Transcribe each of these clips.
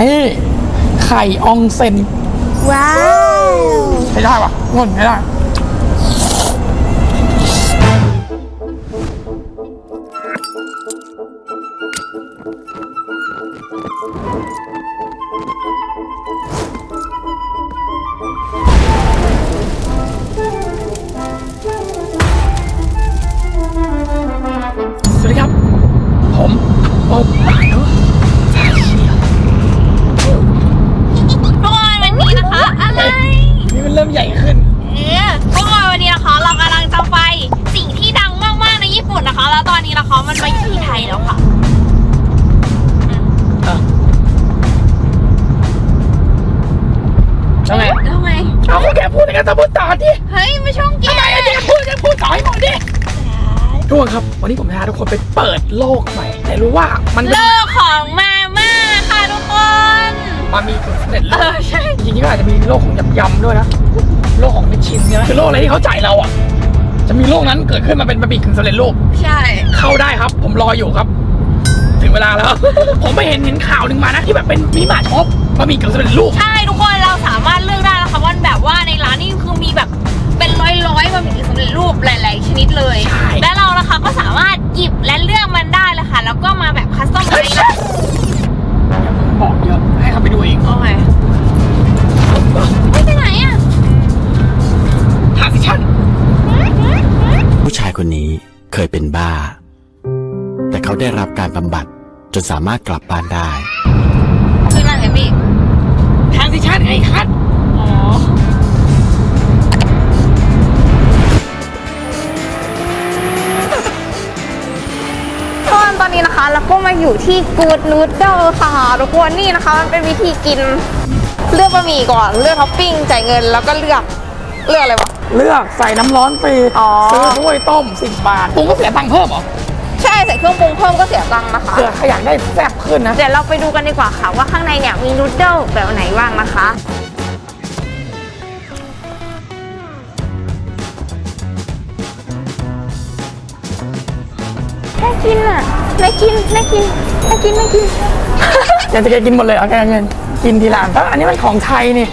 นี่ไข่อองเซนว้าวไม่ได้ปะงนไม่ได้สวัสดี ทุกคนครับวันนี้ผมจะพาทุกคนไปเปิดโลกใหม่แต่รู้ว่ามันเป็นเลิกของมาม่าค่ะทุกคนมันมีถึงสำเร็จเอโลกอใช่จริงๆก็อาจจะมีโลกของยำยำๆด้วยนะโลกของมิชชินเนี่ยนะคือโลกอะไรที่เขาจ่ายเราอะ จะมีโลกนั้นเกิดขึ้นมาเป็นบะหมี่กึ่งสำเร็จรูป ใช่ เข้าได้ครับ ผมรออยู่ครับ ถึงเวลาแล้ว ผมไปเห็นเห็นข่าวหนึ่งมานะ ที่แบบเป็นมิมาช็อปบะหมี่กึ่งสำเร็จรูป ใช่ทุกคนเราสามารถเลือกได้นะคะว่าแบบว่าในร้านนี่คือมีแบบ เป็นร้อยร้อยๆบะหมี่กึ่งสำเร็จรูปหลาย ๆ ชนิดเลย ใช่ และเรานะคะก็สามารถหยิบและเลือกมันได้เลยค่ะ แล้วก็มาแบบคัสตอมไมซ์นะบอกเยอะ ให้เขาไปดูเองโอเคไม่ไปไหนอะทาสิชั่น ผู้ชายคนนี้เคยเป็นบ้า แต่เขาได้รับการบำบัดจนสามารถกลับบ้านได้ คือนั่นไงพี่ทาสิชั่นไอ้คัท นะคะเราก็มาอยู่ที่ Good Noodle ค่ะทุกคนนี่นะคะมันเป็นวิธีกินเลือกบะหมี่ก่อนเลือกท็อปปิ้งจ่ายเงินแล้วก็เลือกเลือกอะไรวะ เลือกใส่น้ำร้อนฟรีอ๋อ ซื้อถ้วยต้มสิบบาทผมก็เสียตังค์เพิ่มเหรอใช่ใส่เครื่องปรุงเพิ่มก็เสียตังค์นะคะ เผื่อใครอยากได้แซ่บขึ้นนะ เดี๋ยวเราไปดูกันดีกว่าค่ะว่าข้างในเนี่ยมีนูดเดิลแบบไหนบ้างนะคะ น่ากินอะ น่ากินน่ากินน่ากินน่ากินอยากจะแกกินหมดเลยเอาแกเงินกินทีละอันเอ้ยอันนี้มันของไทยนี่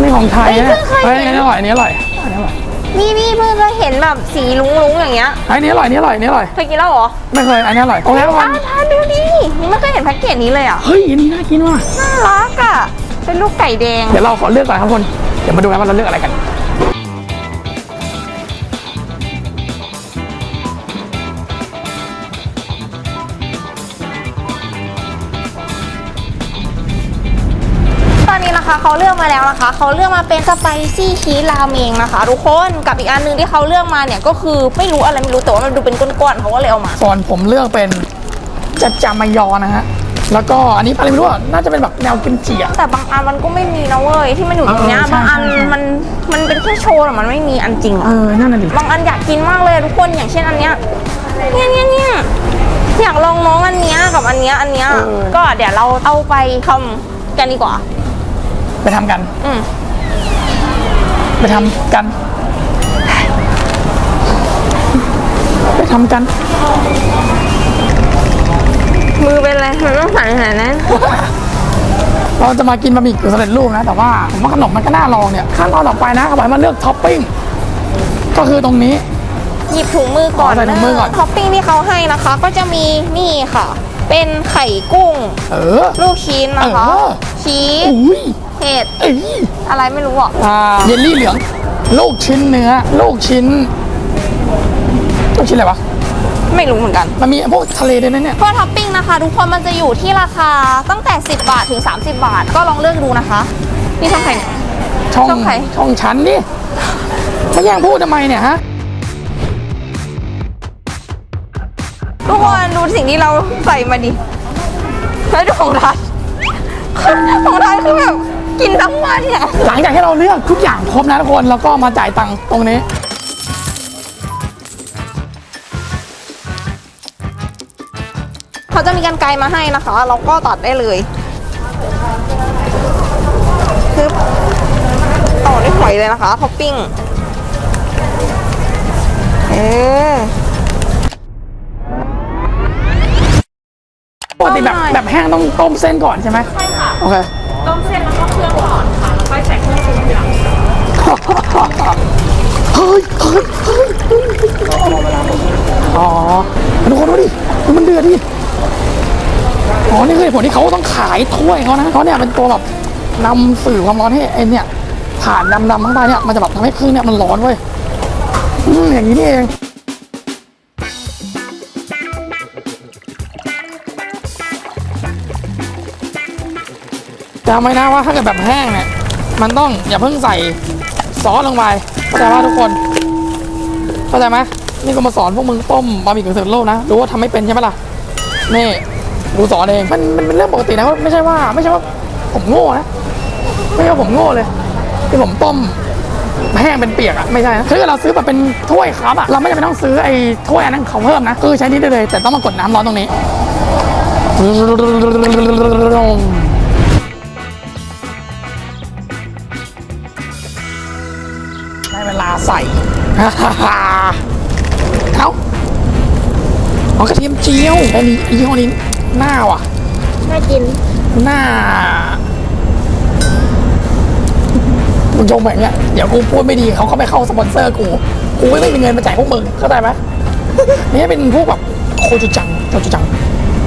นี่ของไทยนะเฮ้ยเพิ่งเคยเฮ้ยเห็อันนนี้อร่อยอันนี้อร่อยอันนี้อร่อยนี่นี่เพิ่งเคยเห็นแบบสีลุ้งๆอย่างเงี้ยอันนี้อร่อยอันนี้อร่อยอันนี้อร่อยเคยกินแล้วเหรอไม่เคยอันนี้อร่อยโอเคทุกคนทานทานดูดินี่ไม่เคยเห็นแพ็กเกจนี้เลยอะเฮ้ยอันนี้น่ากินว่ะน่ารักอะเป็นลูกไก่แดงเดี๋ยวเราขอเลือกก่อนครับทุกคนเดี๋ยวมาดูกันว่าเราเลือกอะไรกัน นนี้นะคะเขาเลือกมาแล้วนะคะเขาเลือกมาเป็นสไปซี่ชีสราเมงนะคะทุกคนกับอีกอันหนึงที่เขาเลือกมาเนี่ยก็คือไม่รู้อะไรไม่รู้แต่ว่ามันดูเป็นก้อนๆเขาก็เลยเอามาส่วนผมเลือกเป็นจัดจามายอนะฮะแล้วก็อันนี้อะไรไม่รู้อะน่าจะเป็นแบบแนวกิมจิอะแต่บางอันมันก็ไม่มีนะเว้ยที่มันอยู่ตรงเนี้ยเออใช่บางอันใช่มันมันเป็นแค่โชว์แต่มันไม่มีอันจริงเออะอนั่นน่ะดิบางอันอยากกินมากเลยทุกคนอย่างเช่นอันเนี้ยเนี่ยเนี่ยเนี่ยอยากลองน้องอันเนี้ยกับอันเนี้ยอันเนี้ยก็เดี๋ยวเราเอาไปทำกันดีกว่า ไปทำกัน อืม ไปทำกัน ไปทำกัน มือเป็นอะไรมันต้องสั่นขนาดนั้น เราจะมากินบะหมี่กึ่งสำเร็จรูปนะ แต่ว่าผมว่าขนมมันก็น่าลองเนี่ยขั้นตอนต่อไปนะเขาบอกให้มาเลือกท็อปปิ้งก็คือตรงนี้ หยิบถุงมือก่อนอ๋อใส่ถุงมือก่อน ท็อปปิ้งที่เขาให้นะคะ ก็จะมีนี่ค่ะ เป็นไข่กุ้ง เออ ลูกชิ้นนะคะ เออ ชีสอุ้ย เห็ดเอ้ยอะไรไม่รู้อะอ่าเยลลี่เหลืองลูกชิ้นเนื้อลูกชิ้นลูกชิ้นอะไรวะไม่รู้เหมือนกัน มันมีพวกทะเลด้วยนะเนี่ยพวกท็อปปิ้งนะคะ ทุกคนมันจะอยู่ที่ราคาตั้งแต่ 10 บาทถึง 30 บาท ก็ลองเลือกดูนะคะ นี่ช่องใครเนี่ยช่องช่องใครช่องชั้นนี่มาแย่งพูดทำไมเนี่ยฮะทุกคนดูสิ่งที่เราใส่มาดิแล้วดูของทัศของทัศคือแบบ กินทั้งวันอะหลังจากที่เราเลือกทุกอย่างครบนะทุกคนแล้วก็มาจ่ายตังค์ตรงนี้ เขาจะมีกันไกลมาให้นะคะ เราก็ตัดได้เลยคือต่อด้วยหอยเลยนะคะท็อปปิ้งเออปกติแบบเอาหน่อยแบบแห้งต้องต้มเส้นก่อนใช่ไหมใช่ค่ะโอเคต้มเส้นแล้วก็เครื่องก่ ผลที่เขาต้องขายถ้วยเขานะเพราเนี่ยเป็นตัวแบบนำสื่อความร้อนให้ไอเนี่ยผ่านดำๆข้างใต้เนี่ยมันจะแบบทำให้เครื่องเนี่ยมันร้อนเว้ยอย่างนี้นี่เองจำไว้นะว่าถ้าเกิดแบบแห้งเนี่ยมันต้องอย่าเพิ่งใส่ซอสลงไปเข้าใจว่าทุกคนเข้าใจไหมนี่ก็มาสอนพวกมึงต้มบะหมี่กึ่งสำเร็จรูปนะรู้ว่าทำไม่เป็นใช่ไหมล่ะนี่ กูสอนเองมันมันเป็นเรื่องปกตินะไม่ใช่ว่า ไม่ใช่ว่าผมโง่นะไม่ใช่ว่าผมโง่เลยที่ผมต้มแห้งเป็นเปียกอะไม่ใช่นะคือเราซื้อแบบเป็นถ้วยครับอะเราไม่จำเป็นต้องซื้อไอ้ถ้วยอันนั้นเขาเพิ่มนะคือใช้นี้ได้เลย แต่ต้องมากดน้ำร้อนตรงนี้ได้เวลาใส่เอาเอากระเทียมเจียวอันนี้ยี่ห้อนี้ หน้าว่ะ น่ากิน หน้ามึงชมแบบเนี้ยเดี๋ยวกูพูดไม่ดีเขาก็ไม่เข้าสปอนเซอร์กูกูไม่มีเงินมาจ่ายพวกมึงเข้าใจไหมนี่เป็นพวกแบบโคจูจังโคจูจัง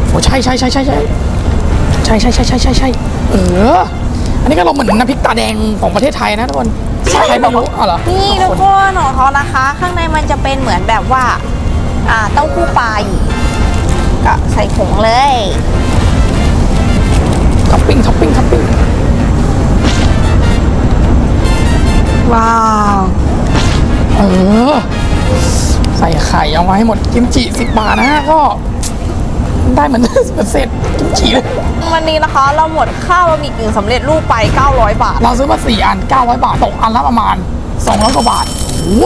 โอ้ใช่ใช่ใช่ใช่ใช่ใช่ใช่ใช่ใช่ใช่ใช่เออ อันนี้ก็ลงเหมือนน้ำพริกตาแดงของประเทศไทยนะทุกคนใช่ไม่รู้อ๋อเหรอนี่ทุกคนของเขานะคะ ข้างในมันจะเป็นเหมือนแบบว่า อ่าเต้าหู้ปลาอีก ก็ใส่ผงเลยท็อปปิ้งท็อปปิ้งท็อปปิ้งว้าว เออ ใส่ไข่เอาไว้ให้หมดกิมจิสิบบาทนะก็ ได้เหมือนเศษกิมจิเลยวันนี้นะคะ เราหมดข้าวบะหมี่กึ่งสำเร็จรูปไป 900 บาท เราซื้อมาสี่อัน 900 บาท ตกอันละประมาณ 200กว่าบาทโอ้โห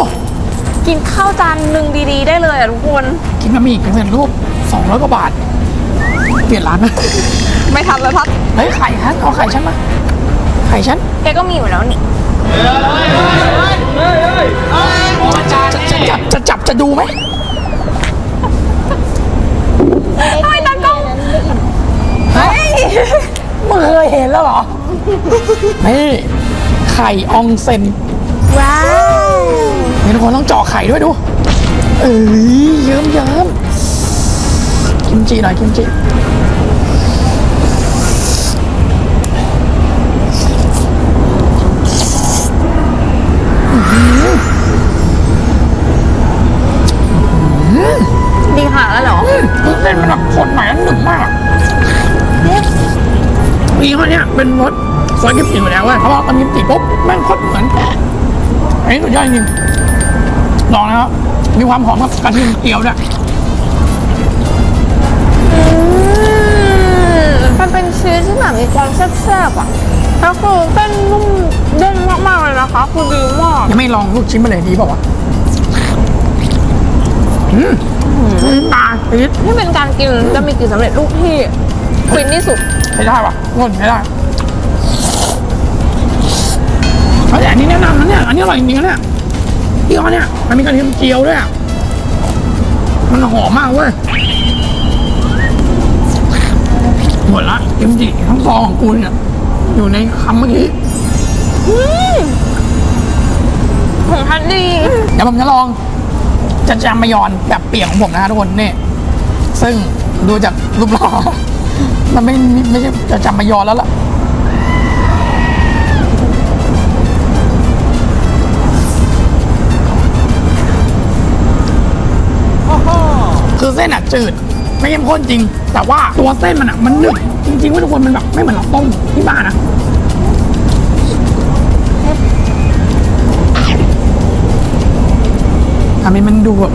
กินข้าวจานหนึ่งดีๆ ได้เลยอะทุกคน กินบะหมี่กึ่งสำเร็จรูป 200กว่าบาท เปลี่ยนร้านไหมไม่ทันแล้วทัดเฮ้ยไข่ฉันเอาไข่ฉันมาไข่ฉันแกก็มีอยู่แล้วนี่จะจะจับจะจับจะดูไหมทำไมตากล้องเฮ้ยมึงเคยเห็นแล้วเหรอนี่ไข่อองเซนว้าวนี่ทุกคนต้องเจาะไข่ด้วยดู เอ้ยเยิ้มเยิ้ม กิมจิหน่อยกิมจิดีค่ะแล้วเหรอเส้นมันแบบคนใหม่อันหนึ่งมากมีข้เนี้ยเป็นรสซอสกิมจิอยู่แล้วเว้ยเพราะว่าตอนกิมจิปุ๊บแม่งโคตรเหมือนอันนี้สุดยอดจริงลองนะครับมีความหอมกับกระเทียมเจียวด้วย มันเป็นชีสที่แบบมีความแซ่บๆอะแล้วคือเส้นนุ่มเด้งมากๆเลยนะคะ คือดีมากยังไม่ลองลูกชิ้นมาเลยดีเปล่าวะอืมอืมตาติดนี่เป็นการกินจะมีกลิ่นสำเร็จรูปที่ฟินที่สุดใช้ได้ปะงนใช้ได้เอาแต่อันนี้แนะนำนะเนี่ยอันนี้อร่อยจริงๆนะเนี่ยพี่เขาเนี่ยมันมีกระเทียมเจียวด้วยอะมันหอมมากเว้ย หมดละกิมจิทั้งซองของกูเนี่ยอยู่ในคำเมื่อกี้ของทันดีเดี๋ยวผมจะลองจะจามายอนแบบเปียกของผมนะทุกคนนี่ซึ่งดูจากรูปหล่อมันไม่ไม่ใช่จะจามายอนแล้วล่ะคือเส้นอะจืด ไม่เข้มข้นจริง แต่ว่าตัวเส้นมันอะมันหนึบจริงๆว่าทุกคนมันแบบไม่เหมือนเราต้มที่บ้านนะทำให้มันดูแบบ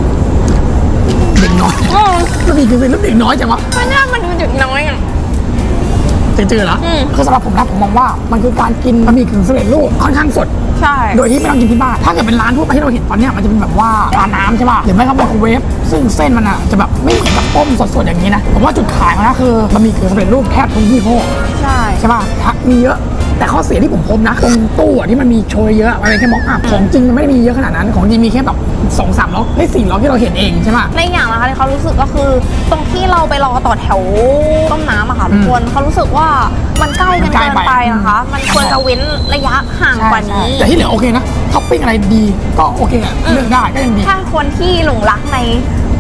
เด็กน้อยมันมีคือเป็นรูปเด็กน้อยจังวะมันน่ามันดูเด็กน้อยอะ จืดๆแล้วอืม คือสำหรับผมนะผมมองว่ามันคือการกินบะหมี่กึ่งสำเร็จรูปค่อนข้างสด ใช่ โดยที่ไม่ต้องกินที่บ้าน ถ้าเกิดเป็นร้านทั่วไปที่เราเห็นตอนเนี้ยมันจะเป็นแบบว่าร้านน้ำใช่ป่ะ หรือไม่ก็ไมโครเวฟ ซึ่งเส้นมันอะจะแบบไม่เหมือนกับต้มสดๆอย่างนี้นะ ผมว่าจุดขายมันนะคือบะหมี่กึ่งสำเร็จรูปแทบทุกยี่ห้อใช่ ใช่ป่ะทักมีเยอะ แต่ข้อเสียที่ผมพบนะตรงตู้อะที่มันมีโชยเยอะมันเป็นแค่ม็อกอัพของจริงมันไม่ได้มีเยอะขนาดนั้นของจริงมีแค่แบบสองสามล็อกไม่สี่ล็อกที่เราเห็นเองใช่ปะ ในอย่างนะคะที่เขารู้สึกก็คือ ตรงที่เราไปรอต่อแถวต้มน้ำอะค่ะทุกคนเขารู้สึกว่ามันใกล้กันมันใกล้เกินไป ไปนะคะ มันควรจะเว้นระยะห่างกว่านี้ แต่ที่เหลือโอเคนะท็อปปิ้งอะไรดีก็โอเคอะเลือกได้ก็ยังดี ถ้าคนที่หลงรักใน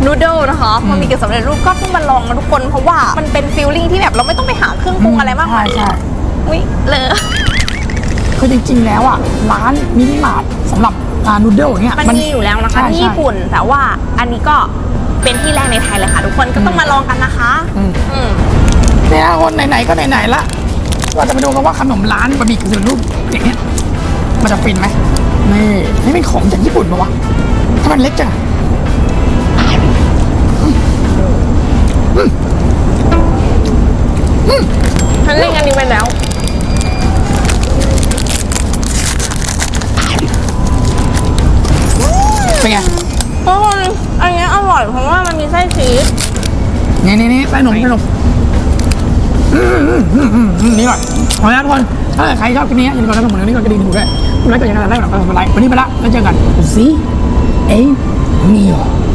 นูเดิลนะคะมันมีเกี่ยวสำเร็จรูปก็ต้องมาลองนะทุกคนเพราะว่ามันเป็นฟีลลิ่งที่แบบเราไม่ต้องไปหาเครื่องปรุงอะไรมากมายใช่ใช่ อุ้ยเลยคือจริงๆแล้วอะร้านมินิมาร์ทสำหรับอ่านูเดิลอย่างเงี้ยมันมีอยู่แล้วนะคะใช่ที่ใช่ ญี่ปุ่น แต่ว่าอันนี้ก็เป็นที่แรกในไทยเลยค่ะ ทุกคนก็ต้องมาลองกันนะคะอืม อืมเนี่ยนะคนไหนๆก็ไหนๆละเราจะไปดูกันว่าขนมร้านบะหมี่กึ่งสำเร็จรูปอย่างเงี้ยมันจะฟินไหมนี่นี่เป็นของจากญี่ปุ่นปะวะถ้ามันเล็กจังอะฉันเล่นอันนี้ไปแล้ว เป็นไงทุกคนอันนี้อร่อยเพราะว่ามันมีไส้ชีสนี่นี่นี่ไส้หนมไส้หนมอืมอืมอืมอืมอืมนี่ก่อนขออนุญาตทุกคนถ้าเกิดใครชอบคลิปนี้อย่าลืมกดไลค์กดหมุนนี้กดกระดิ่งถูกด้วยกดไลค์กดยังไงได้แบบกดไลค์วันนี้ไปละแล้วเจอกันซีเอ็มมิโอ